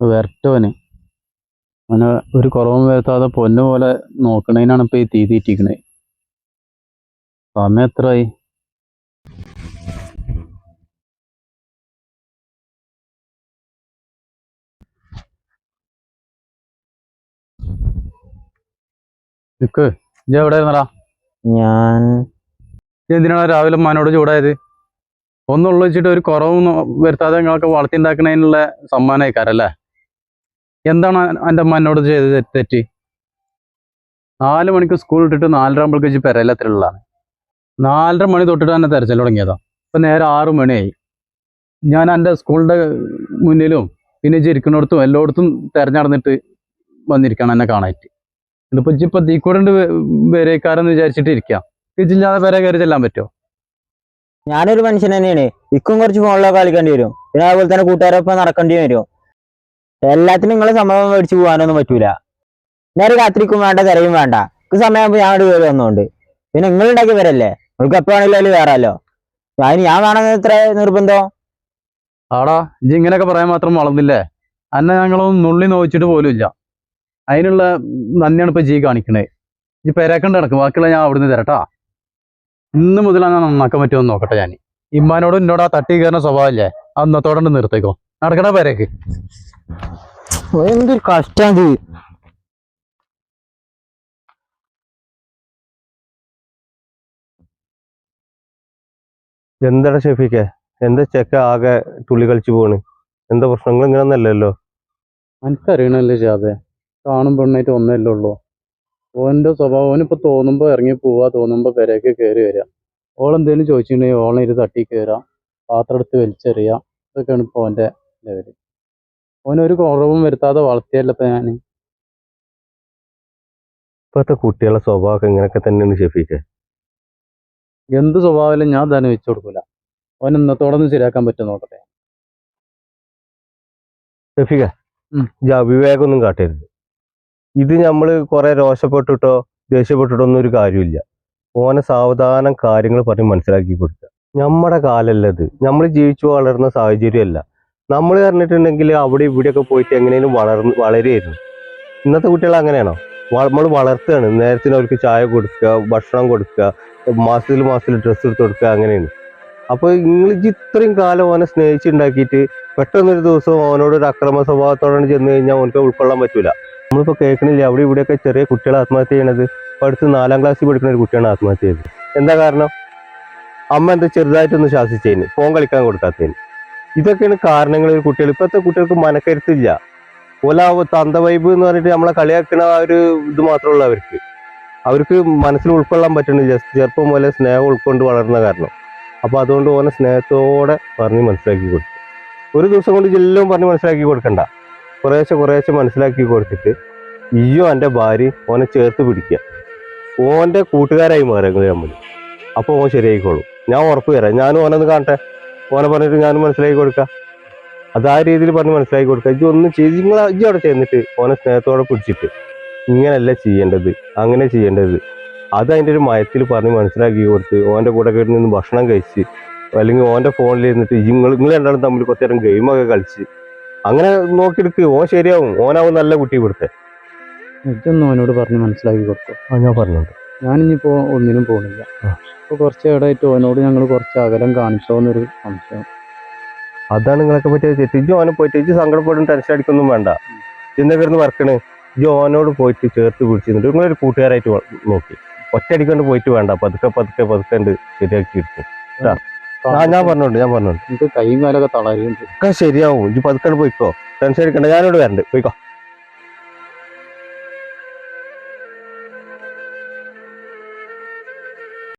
വരട്ടോന് അവനെ ഒരു കുറവും വരുത്താതെ പൊന്നു പോലെ നോക്കണേനാണ് ഇപ്പൊ ഈ തീ തീറ്റിക്കണേ. സമയം എത്രയായി നിക്ക് ഇജ്ജ് എവിടെ ഇരുന്നടാ ഞാൻ എന്തിനാണ് രാവിലെ മനോട് ചൂടായത്? ഒന്നുള്ളു വെച്ചിട്ട് ഒരു കുറവും വരുത്താതെ നിങ്ങളൊക്കെ വളർത്തി ഉണ്ടാക്കണതിനുള്ള സമ്മാനമായിക്കാരല്ലേ? എന്താണ് എന്റെ മനോട് ചെയ്ത് തെറ്റി നാല് മണിക്ക് സ്കൂൾ ഇട്ടിട്ട് നാലര ആകുമ്പോഴേക്ക് വെച്ച് പെരയിലെത്തിലുള്ളതാണ് നാലര മണി തൊട്ടിട്ട് തന്നെ തെരച്ചിൽ തുടങ്ങിയതാ. ഇപ്പം നേരെ ആറു മണിയായി. ഞാൻ എന്റെ സ്കൂളിന്റെ മുന്നിലും പിന്നെ ചിരിക്കുന്നിടത്തും എല്ലായിടത്തും തെരഞ്ഞടന്നിട്ട് വന്നിരിക്കണം എന്നെ കാണാനായിട്ട്. ഇതിപ്പോൾ ഇജ്ജിപ്പോൾ തീക്കൂടണ്ട് വരേക്കാരെന്ന് വിചാരിച്ചിട്ട് ഇരിക്കാം. ഇജ്ജില്ലാതെ പേരെ കയറി ചെല്ലാൻ പറ്റുമോ ഞാനൊരു മനുഷ്യൻ തന്നെയാണ്. ഇക്കും കുറച്ച് ഫോണിലൊക്കെ കളിക്കേണ്ടി വരും. പിന്നെ അതുപോലെ തന്നെ കൂട്ടുകാരൊപ്പം നടക്കേണ്ടി വരും. എല്ലാത്തിനും നിങ്ങളെ സമ്മതം മേടിച്ച് പോകാനൊന്നും പറ്റൂല. നേരെ കാത്തിരിക്കും വേണ്ട തിരയും വേണ്ട. എനിക്ക് സമയമാകുമ്പോൾ ഞാൻ ഇവിടെ കയറി വന്നോണ്ട്. പിന്നെ നിങ്ങൾ ഉണ്ടാക്കി വരല്ലേ നിങ്ങൾക്ക് എപ്പോ വേറെ കയറാലോ അതിന് ഞാൻ വേണമെന്ന് ഇത്ര നിർബന്ധം? ആടാ ഇജ് ഇങ്ങനെയൊക്കെ പറയാൻ മാത്രം വളർന്നില്ലേ? അന്നെ ഞങ്ങളൊന്നും നുള്ളി നോവിച്ചിട്ട് പോലും ഇല്ല അതിനുള്ള നന്ദിയാണ് ഇപ്പൊ ജീ കാണിക്കണേ. ഈ പെരക്കണ്ട് നടക്കും ബാക്കിയുള്ള ഞാൻ അവിടുന്ന് തരട്ടാ. ഇന്ന് മുതലാണ് നന്നാക്കാൻ പറ്റുമെന്ന് നോക്കട്ടെ ഞാൻ ഇമ്മാനോടും എന്നോട് ആ തട്ടി കയറുന്ന സ്വഭാവമില്ലേ അന്നത്തോടെ നിർത്തേക്കോ. നടക്കണ പെരക്ക്. എന്തൊരു കഷ്ടം ഇത് എന്താടാ ഷെഫിക്ക എന്താ ചെക്ക ആകെ തുള്ളി കളിച്ചു പോണ്? എന്താ പ്രശ്നങ്ങൾ ഇങ്ങനൊന്നല്ലല്ലോ എനിക്കറിയണല്ലേ ജാതെ കാണും പെണ്ണായിട്ട് ഒന്നല്ലേ ഉള്ളൂ ഓന്റെ സ്വഭാവം ഓനിപ്പോ തോന്നുമ്പോ ഇറങ്ങി പോവാ തോന്നുമ്പോ പെരയൊക്കെ കയറി വരിക ഓളെന്തേലും ചോദിച്ചിട്ടുണ്ടെങ്കിൽ ഓളെ ഇത് തട്ടി കയറാം പാത്രം എടുത്ത് വലിച്ചെറിയാം. ഇതൊക്കെയാണ് ഇപ്പൊ ഓന്റെ ലെവൽ. ഓനൊരു കുറവും വരുത്താതെ വളർത്തിയല്ല ഇപ്പൊ ഞാൻ ഇപ്പോഴത്തെ കുട്ടികളെ സ്വഭാവം ഇങ്ങനെയൊക്കെ തന്നെയാണ് ഷെഫീക്ക് എന്ത് സ്വഭാവമല്ലേ ഞാൻ തന്നെ വെച്ചു കൊടുക്കൂല. ഓൻ ഇന്നത്തോടെ ഒന്ന് ശരിയാക്കാൻ പറ്റും നോക്കട്ടെ. ഷെഫീക്ക ഉം. ഈ അവിവേകമൊന്നും കാട്ടരുത്. ഇത് നമ്മൾ കുറെ രോഷപ്പെട്ടിട്ടോ ദേഷ്യപ്പെട്ടിട്ടോ ഒന്നും ഒരു കാര്യമില്ല. ഓനെ സാവധാനം കാര്യങ്ങൾ പറഞ്ഞ് മനസ്സിലാക്കി കൊടുക്കുക. നമ്മുടെ കാലല്ല ഇത്. നമ്മൾ ജീവിച്ചു വളർന്ന സാഹചര്യമല്ല. നമ്മൾ പറഞ്ഞിട്ടുണ്ടെങ്കിൽ അവിടെ ഇവിടെയൊക്കെ പോയിട്ട് എങ്ങനെയും വളർന്ന് വളരുമായിരുന്നു ഇന്നത്തെ കുട്ടികൾ അങ്ങനെയാണോ? നമ്മൾ വളർത്തുകയാണ്. നേരത്തിന് അവർക്ക് ചായ കൊടുക്കുക ഭക്ഷണം കൊടുക്കുക മാസത്തിൽ മാസത്തിൽ ഡ്രസ്സ് എടുത്ത് കൊടുക്കുക അങ്ങനെയാണ്. അപ്പോൾ ഇംഗ്ലീഷ് ഇത്രയും കാലം അവനെ സ്നേഹിച്ചുണ്ടാക്കിയിട്ട് പെട്ടെന്നൊരു ദിവസം അവനോട് ഒരു അക്രമ സ്വഭാവത്തോടെ ചെന്ന് കഴിഞ്ഞാൽ അവനക്ക് ഉൾക്കൊള്ളാൻ പറ്റൂല. നമ്മളിപ്പോ കേൾക്കണില്ല അവിടെ ഇവിടെയൊക്കെ ചെറിയ കുട്ടികൾ ആത്മഹത്യ ചെയ്യണത്. പഠിച്ച് നാലാം ക്ലാസ്സിൽ പഠിക്കുന്ന ഒരു കുട്ടിയാണ് ആത്മഹത്യ ചെയ്തത്. എന്താ കാരണം? അമ്മ എന്താ ചെറുതായിട്ടൊന്ന് ശാസിച്ചതിന് ഫോൺ കളിക്കാൻ കൊടുക്കാത്തതിന് ഇതൊക്കെയാണ് കാരണങ്ങൾ കുട്ടികൾ. ഇപ്പോഴത്തെ കുട്ടികൾക്ക് മനക്കരുത്തില്ല. ഓല തന്ത വൈബ് എന്ന് പറഞ്ഞിട്ട് നമ്മളെ കളിയാക്കുന്ന ആ ഒരു ഇത് മാത്രമുള്ള അവർക്ക്. അവർക്ക് മനസ്സിൽ ഉൾക്കൊള്ളാൻ പറ്റണില്ല. ചെറുപ്പം പോലെ സ്നേഹം ഉൾക്കൊണ്ട് വളർന്ന കാരണം. അപ്പൊ അതുകൊണ്ട് ഓനെ സ്നേഹത്തോടെ പറഞ്ഞ് മനസ്സിലാക്കി കൊടുക്കും ഒരു ദിവസം കൊണ്ട് എല്ലാം പറഞ്ഞ് മനസ്സിലാക്കി കൊടുക്കണ്ട. കുറേശ്ശെ കുറേശ്ശെ മനസ്സിലാക്കി കൊടുത്തിട്ട് ഈയോ എന്റെ ഭാര്യ ഓനെ ചേർത്ത് പിടിക്കുക. ഓന്റെ കൂട്ടുകാരായി മാറുക നമ്മൾ. അപ്പോൾ ഓൻ ശരിയായിക്കോളും. ഞാൻ ഉറപ്പ് തരാം. ഞാനും ഓനൊന്ന് കാണട്ടെ? ഓനെ പറഞ്ഞിട്ട് ഞാനും മനസ്സിലാക്കി കൊടുക്കാം. അത് ആ രീതിയിൽ പറഞ്ഞ് മനസ്സിലാക്കി കൊടുക്കുക ഇജ്ജ് ഒന്നും ചെയ്ത് നിങ്ങൾ ഇജ്ജ് അവിടെ ചെന്നിട്ട് ഓനെ സ്നേഹത്തോടെ പിടിച്ചിട്ട് ഇങ്ങനല്ല ചെയ്യേണ്ടത് അങ്ങനെ ചെയ്യേണ്ടത്. അത് അതിന്റെ ഒരു മയത്തിൽ പറഞ്ഞ് മനസ്സിലാക്കി കൊടുത്ത് ഓന്റെ കൂടെ കയറി നിന്ന് ഭക്ഷണം കഴിച്ച് അല്ലെങ്കിൽ ഓന്റെ ഫോണിൽ ഇരുന്നിട്ട് നിങ്ങൾ നിങ്ങൾ രണ്ടാളും തമ്മിൽ കുറച്ച് നേരം ഗെയിമൊക്കെ കളിച്ച് അങ്ങനെ നോക്കിയെടുക്ക്. ഓൻ ശരിയാവും. ഓനാവും നല്ല കുട്ടി ഇവിടുത്തെ. ഇതൊന്നും ഓനോട് പറഞ്ഞ് മനസ്സിലാക്കി കൊടുക്കും ആ ഞാൻ പറഞ്ഞുണ്ട്. ഞാനിനിപ്പോ ഒന്നിനും പോണില്ല. അപ്പൊ കുറച്ച് ഇടയിട്ട് ഓനോട് ഞങ്ങൾ കുറച്ച് അകലം കാണിച്ചോന്നൊരു സംശയം. അതാണ് നിങ്ങളൊക്കെ പറ്റിയ തെറ്റ് ഇജ്ജ് ഓനെ പോയിട്ട് ഇജ്ജ് സങ്കടപ്പെടും ടെൻഷൻ അടിക്കൊന്നും വേണ്ട. ഇന്ന് വരുന്ന വർക്കണ് ജോനോട് ഓനോട് പോയിട്ട് ചേർത്ത് പിടിച്ചിട്ട് നിങ്ങളൊരു കൂട്ടുകാരായിട്ട് നോക്കി. ഒറ്റയടിക്കൊണ്ട് പോയിട്ട് വേണ്ട. പതുക്കെ പതുക്കെ പതുക്കെ ഉണ്ട് ശരിയാക്കി എടുക്കും. ആ ഞാൻ പറഞ്ഞോണ്ട് ഞാൻ പറഞ്ഞോണ്ട്. എനിക്ക് കൈയും കാലൊക്കെ തളരുന്നുണ്ട് ഒക്കെ ശരിയാവും. ഇജ്ജ് പതുക്കെ പോയിക്കോ. ടെൻഷൻ അടിക്കണ്ട. ഞാനോട് വരണ്ട്. പോയിക്കോ.